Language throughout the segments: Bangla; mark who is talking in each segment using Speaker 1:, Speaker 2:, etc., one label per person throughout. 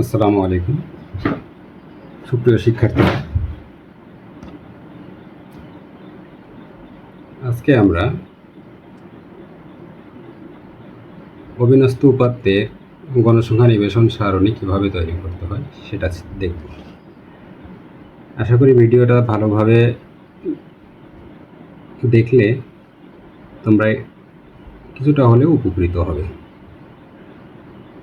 Speaker 1: আসসালামু আলাইকুম। সুপ্রিয় শিক্ষার্থী, আজকে আমরা অবিনস্ত উপাত্তে গণসংখ্যা নিবেশন সারণী কীভাবে তৈরি করতে হয় সেটা দেখব। আশা করি ভিডিওটা ভালোভাবে দেখলে তোমরা কিছুটা হলেও উপকৃত হবে।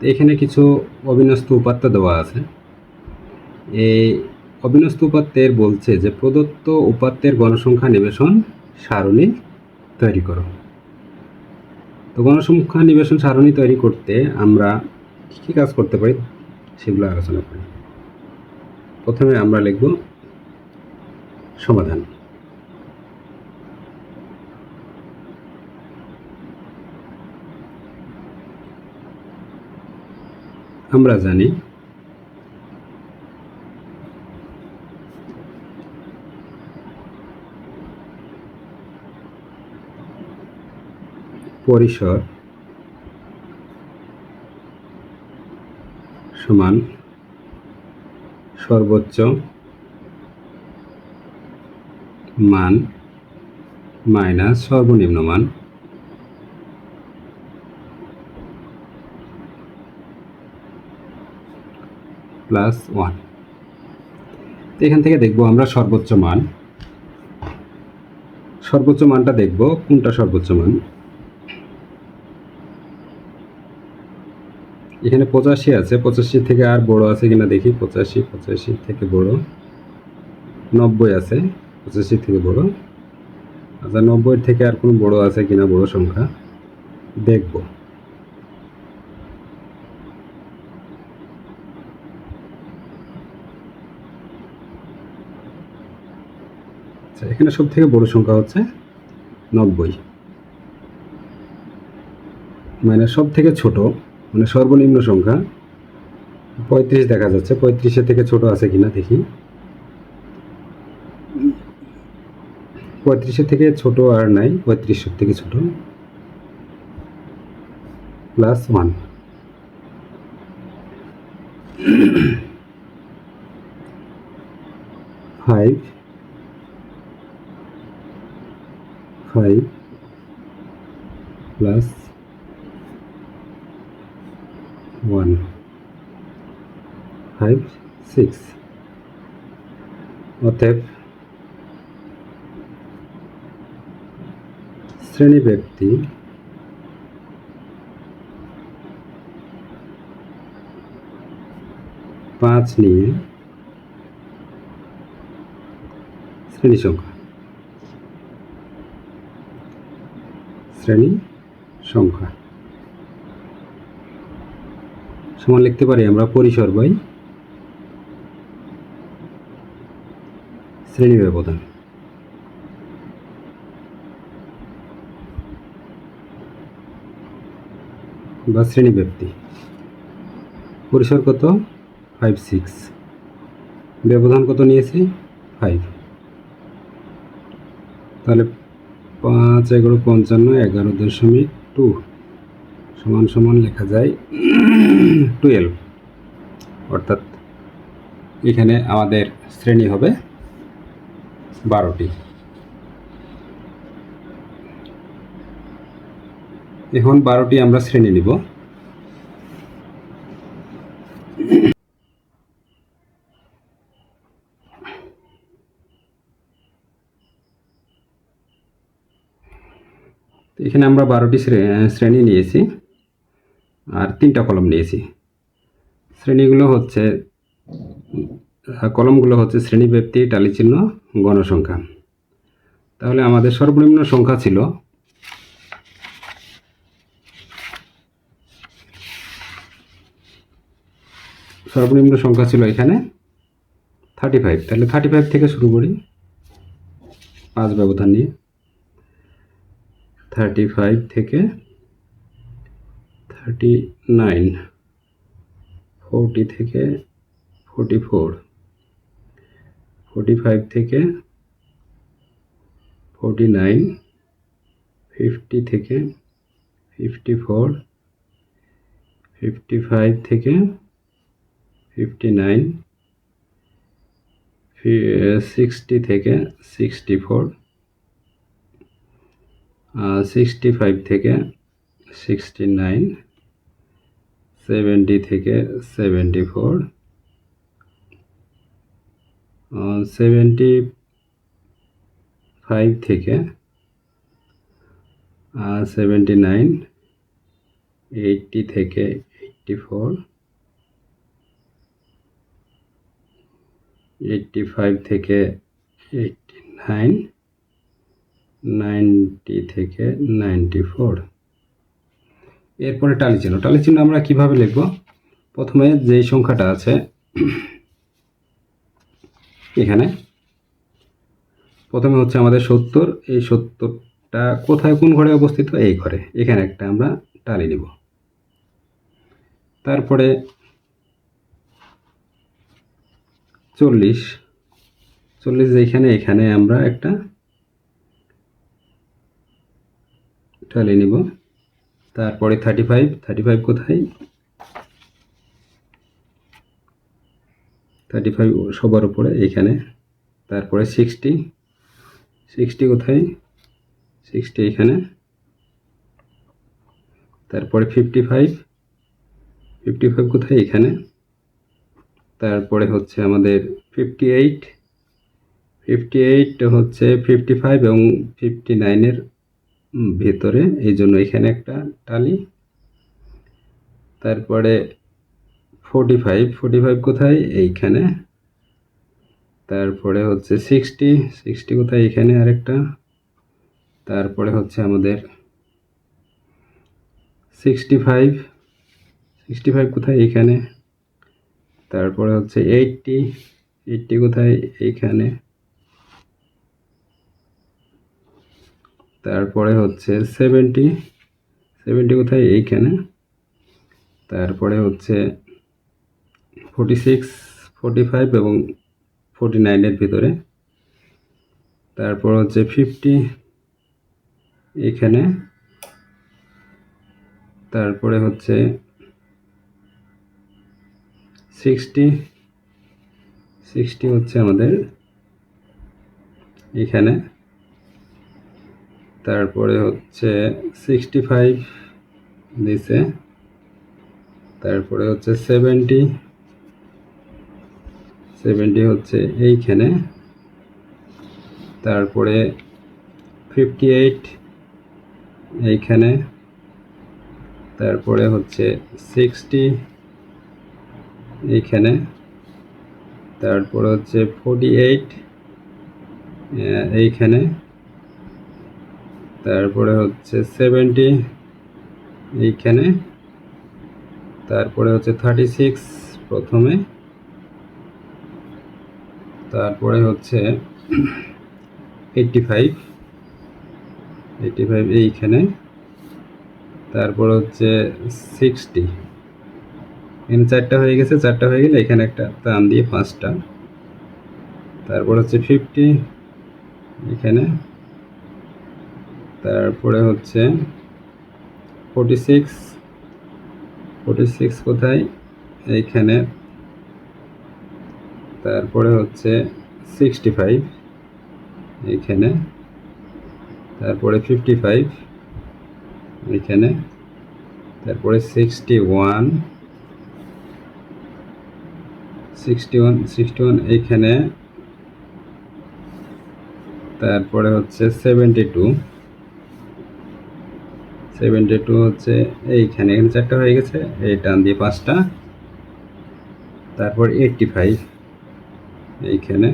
Speaker 1: তো এখানে কিছু অবিনস্ত উপাত্ত দেওয়া আছে। এই অবিনস্ত উপাত্তের বলছে যে, প্রদত্ত উপাত্তের গণসংখ্যা নিবেশন সারণী তৈরি করো। তো গণসংখ্যা নিবেশন সারণী তৈরি করতে আমরা কী কী কাজ করতে পারি সেগুলো আলোচনা করি। প্রথমে আমরা লিখব সমাধান। আমরা জানি। পরিসর সমান সর্বোচ্চ মান মাইনাস সর্বনিম্ন মান। Plus one. এখান থেকে দেখব আমরা সর্বোচ্চ মান। সর্বোচ্চ মানটা দেখব, কোনটা সর্বোচ্চ মান? এখানে পঁচাশি আছে, পঁচাশি থেকে আর বড় আছে কিনা দেখি, পঁচাশি পঁচাশি থেকে বড়। নব্বই আছে, পঁচাশি থেকে বড়। আচ্ছা নব্বই থেকে আর কোনো বড় আছে কিনা বড় সংখ্যা দেখব। আচ্ছা এখানে সব থেকে বড় সংখ্যা হচ্ছে নব্বই। মানে সব থেকে ছোট মানে সর্বনিম্ন সংখ্যা। পঁয়ত্রিশ দেখা যাচ্ছে, পঁয়ত্রিশের থেকে ছোট আছে কিনা দেখি। পঁয়ত্রিশের থেকে ছোট আর নাই, পঁয়ত্রিশের থেকে ছোট। Plus one five five plus one five six অতএব শ্রেণি ব্যক্তি পাঁচ নিয়ে শ্রেণি সংখ্যা শ্রেণি সংখ্যা। সমান লিখতে পারি আমরা পরিসর বাই শ্রেণি ব্যবধান। বা শ্রেণি ব্যক্তি। পরিসর কত? ফাইভ সিক্স ব্যবধান কত নিয়েছি? ফাইভ তাহলে পাঁচ, এগারো, পঞ্চান্ন, এগারো দশমিক টু। সমান সমান লেখা যায় টুয়েলভ অর্থাৎ এখানে আমাদের শ্রেণি হবে বারোটি। এখন বারোটি আমরা শ্রেণি নিব। এখানে আমরা বারোটি শ্রেণি নিয়েছি আর তিনটা কলম নিয়েছি। শ্রেণীগুলো হচ্ছে কলমগুলো হচ্ছে শ্রেণি ব্যক্তি, টালি চিহ্ন, গণসংখ্যা। তাহলে আমাদের সর্বনিম্ন সংখ্যা ছিল সর্বনিম্ন সংখ্যা ছিল এখানে থার্টি ফাইভ তাহলে থার্টি ফাইভ থেকে শুরু করি, পাঁচ ব্যবধান নিয়ে। থার্টি ফাইভ থেকে থার্টি নাইন ফোরটি থেকে ফোরটি ফোর ফোরটি ফাইভ থেকে ফোরটি নাইন ফিফটি থেকে ফিফটি ফোর ফিফটি ফাইভ থেকে ফিফটি নাইন সিক্সটি থেকে সিক্সটি ফোর সিক্সটি ফাইভ থেকে সিক্সটি নাইন সেভেন্টি থেকে সেভেন্টি ফোর সেভেন্টি ফাইভ থেকে সেভেন্টি নাইন এইটটি থেকে এইটটি ফোর এইটটি ফাইভ থেকে এইটটি নাইন নাইনটি থেকে নাইনটি ফোর। এরপরে টালি চিহ্ন টালি চিহ্ন আমরা কীভাবে লিখব? প্রথমে যেই সংখ্যাটা আছে, এখানে। প্রথমে হচ্ছে আমাদের সত্তর। এই সত্তরটা কোথায়, কোন ঘরে অবস্থিত? এই ঘরে। এখানে একটা আমরা টালি নিব। তারপরে চল্লিশ। চল্লিশ যেখানে, এখানে আমরা একটা টালি নিব। তারপরে থার্টি ফাইভ থার্টি ফাইভ কোথায়? থার্টি ফাইভ সবার উপরে এখানে তারপরে সিক্সটি সিক্সটি কোথায়? সিক্সটি এখানে তারপরে ফিফটি ফাইভ ফিফটি ফাইভ কোথায়? এখানে তারপরে হচ্ছে আমাদের ফিফটি এইট ফিফটি এইট হচ্ছে ফিফটি ফাইভ এবং ফিফটি নাইনের ভেতরে, এই জন্য এখানে একটা টালি। তারপরে ফোর্টি ফাইভ ফোর্টি ফাইভ কোথায়? এইখানে। তারপরে হচ্ছে সিক্সটি সিক্সটি কোথায়? এখানে আরেকটা। তারপরে হচ্ছে আমাদের সিক্সটি ফাইভ সিক্সটি ফাইভ কোথায়? এইখানে তারপরে হচ্ছে এইটটি এইটটি কোথায়? এইখানে। তারপরে হচ্ছে সেভেন্টি সেভেন্টি কোথায়? এইখানে। তারপরে হচ্ছে ফোর্টি সিক্স ফোর্টি ফাইভ এবং ফোর্টি নাইনের ভিতরে। তারপর হচ্ছে ফিফটি এখানে। তারপরে হচ্ছে সিক্সটি সিক্সটি হচ্ছে আমাদের এখানে। তারপরে হচ্ছে সিক্সটি ফাইভ নিচে তারপরে হচ্ছে সেভেন্টি সেভেন্টি হচ্ছে এইখানে। তারপরে ফিফটি এইট এইখানে। তারপরে হচ্ছে সিক্সটি এইখানে। তারপরে হচ্ছে ফোর্টি এইট এইখানে। তারপরে হচ্ছে সেভেন্টি এইখানে। তারপরে হচ্ছে থার্টি সিক্স প্রথমে। তারপরে হচ্ছে এইটটি ফাইভ এইটটি ফাইভ এইখানে। তারপর হচ্ছে সিক্সটি এখানে চারটা হয়ে গেছে, চারটা হয়ে গেলে এখানে একটা টান দিয়ে পাঁচটা। তারপর হচ্ছে ফিফটি এখানে। তারপরে হচ্ছে ফোর্টি সিক্স ফোর্টি সিক্স কোথায়? এইখানে। তারপরে হচ্ছে সিক্সটি ফাইভ এইখানে। তারপরে ফিফটি ফাইভ এইখানে। তারপরে sixty one sixty one sixty one এইখানে। তারপরে হচ্ছে সেভেন্টি টু সেভেন্টি টু হচ্ছে এইখানে এখানে চারটা হয়ে গেছে, এই টান দিয়ে পাঁচটা। তারপর এইটটি ফাইভ এইখানে।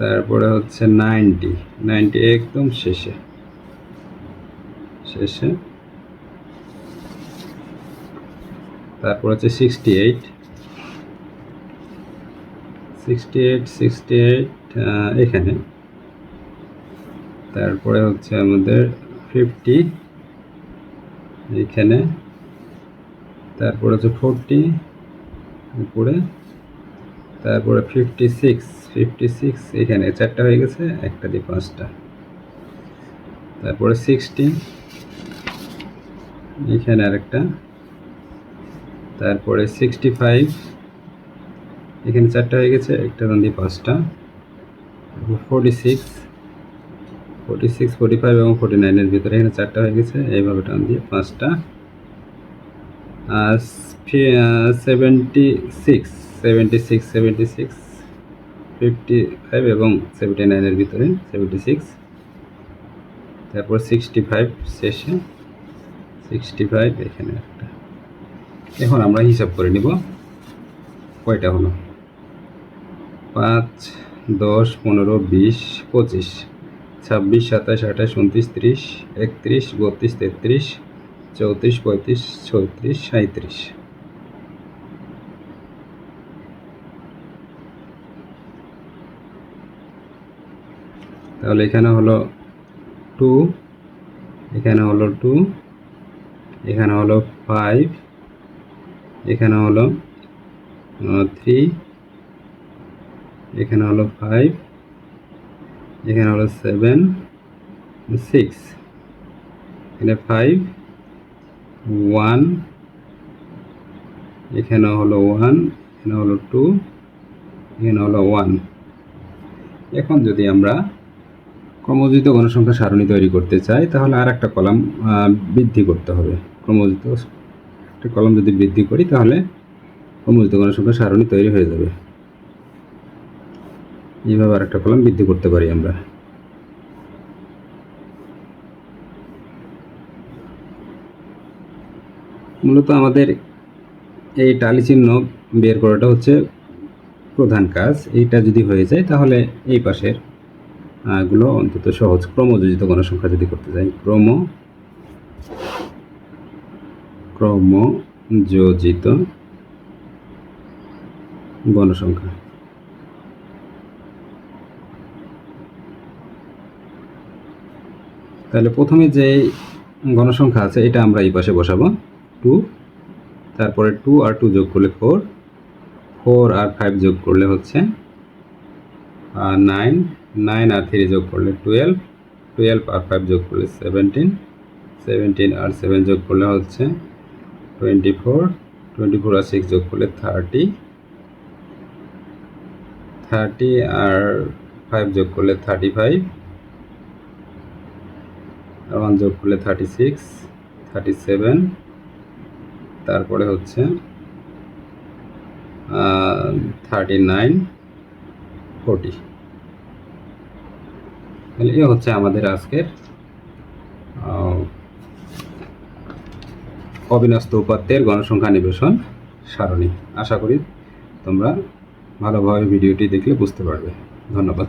Speaker 1: তারপরে হচ্ছে নাইনটি নাইনটি একদম শেষে। শেষে। তারপর হচ্ছে sixty eight sixty eight sixty eight এখানে তারপরে হচ্ছে আমাদের ফিফটি এইখানে। তারপরে হচ্ছে ফোরটি উপরে। তারপরে ফিফটি সিক্স ফিফটি সিক্স এখানে চারটা হয়ে গেছে, একটা দিয়ে পাঁচটা। তারপরে সিক্সটি এখানে আরেকটা। তারপরে সিক্সটি ফাইভ এখানে চারটা হয়ে গেছে, একটা দিয়ে পাঁচটা। Forty six forty six forty five এবং ফোর্টি নাইনের ভিতরে এখানে চারটা হয়ে গেছে। এইভাবে টান দিয়ে পাঁচটা। আর seventy six seventy six seventy six fifty five এবং সেভেন্টি নাইনের ভিতরে সেভেন্টি সিক্স তারপর সিক্সটি ফাইভ শেষে সিক্সটি ফাইভ এখানে একটা। এখন আমরা হিসাব করে নিব কয়টা হলো। পাঁচ, দশ, পনেরো, বিশ, পঁচিশ। ছাব্বিশ, সাতাশ, আঠাশ, উনত্রিশ, ত্রিশ, একত্রিশ, বত্রিশ, তেত্রিশ, চৌত্রিশ, পঁয়ত্রিশ ছত্রিশ সাঁত্রিশ তাহলে এখানে হলো টু, এখানে হলো টু, এখানে হলো ফাইভ, এখানে হলো থ্রি, এখানে হলো ফাইভ এখানে হলো সেভেন সিক্স এখানে ফাইভ ওয়ান এখানে হলো ওয়ান এখানে হলো টু এখানে হলো ওয়ান এখন যদি আমরা ক্রমজিত গণসংখ্যা সারণী তৈরি করতে চাই, তাহলে আর একটা কলাম বৃদ্ধি করতে হবে। ক্রমজিত, একটা কলাম যদি বৃদ্ধি করি, তাহলে ক্রমজিত গণসংখ্যা সারণী তৈরি হয়ে যাবে। এইভাবে আর একটা কলাম বৃদ্ধি করতে পারি আমরা। মূলত আমাদের এই টালি চিহ্ন বের করাটা হচ্ছে প্রধান কাজ। এইটা যদি হয়ে যায় তাহলে এই পাশেরগুলো অন্তত সহজ ক্রমযোজিত গণসংখ্যা যদি করতে যাই, ক্রম, ক্রমযোজিত গণসংখ্যা। তাহলে প্রথমে যে গণসংখ্যা আছে, এটা আমরা এই পাশে বসাবো। টু তারপরে টু আর টু যোগ করলে ফোর ফোর আর ফাইভ যোগ করলে হচ্ছে নাইন নাইন আর থ্রি যোগ করলে টুয়েলভ টুয়েলভ আর ফাইভ যোগ করলে সেভেন্টিন সেভেন্টিন আর সেভেন যোগ করলে হচ্ছে টোয়েন্টি ফোর টোয়েন্টি ফোর আর সিক্স যোগ করলে থার্টি থার্টি আর ফাইভ যোগ করলে থার্টি ফাইভ ওয়ান যোগ করলে থার্টি সিক্স থার্টি সেভেন তারপরে হচ্ছে থার্টি নাইন ফোরটি তাহলে এ হচ্ছে আমাদের আজকের অবিনস্ত উপাত্তের গণসংখ্যা নিবেশন সারণী। আশা করি তোমরা ভালোভাবে ভিডিওটি দেখলে বুঝতে পারবে। ধন্যবাদ।